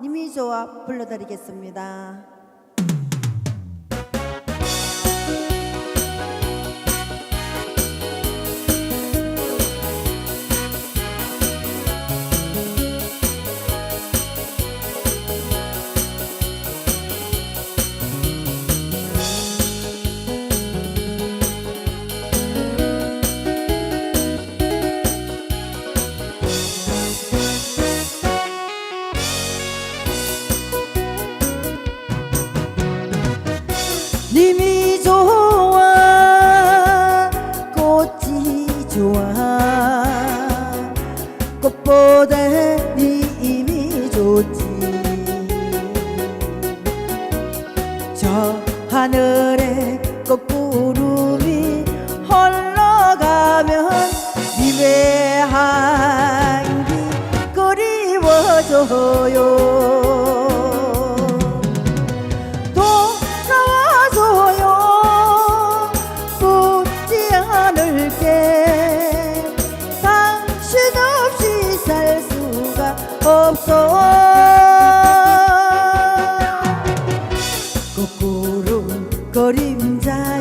님이 좋아 불러드리겠습니다. 님이 좋아 꽃이 좋아. 꽃보다 님이 좋지. 저 하늘에 꽃구름이 흘러가면 님의 향기 그리워져요 없어. 거꾸로 그림자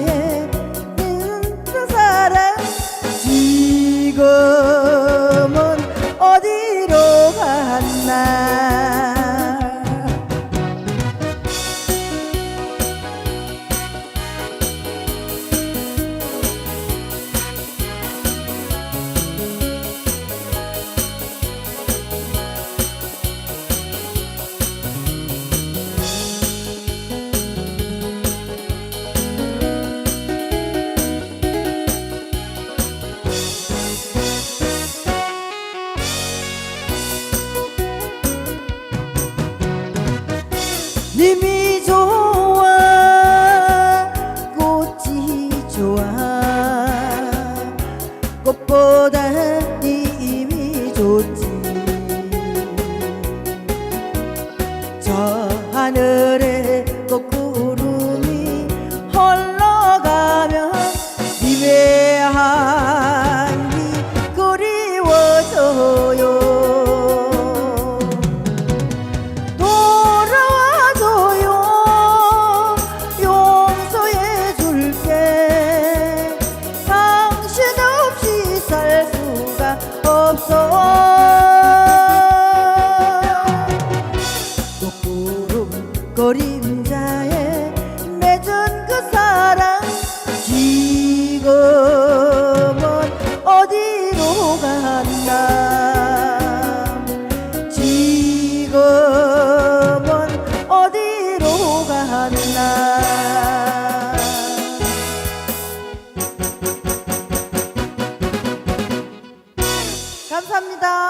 님이 좋아 꽃이 좋아. 꽃보다 님이 좋지. 저 하늘 갔나 지금은 어디로 갔나 감사합니다.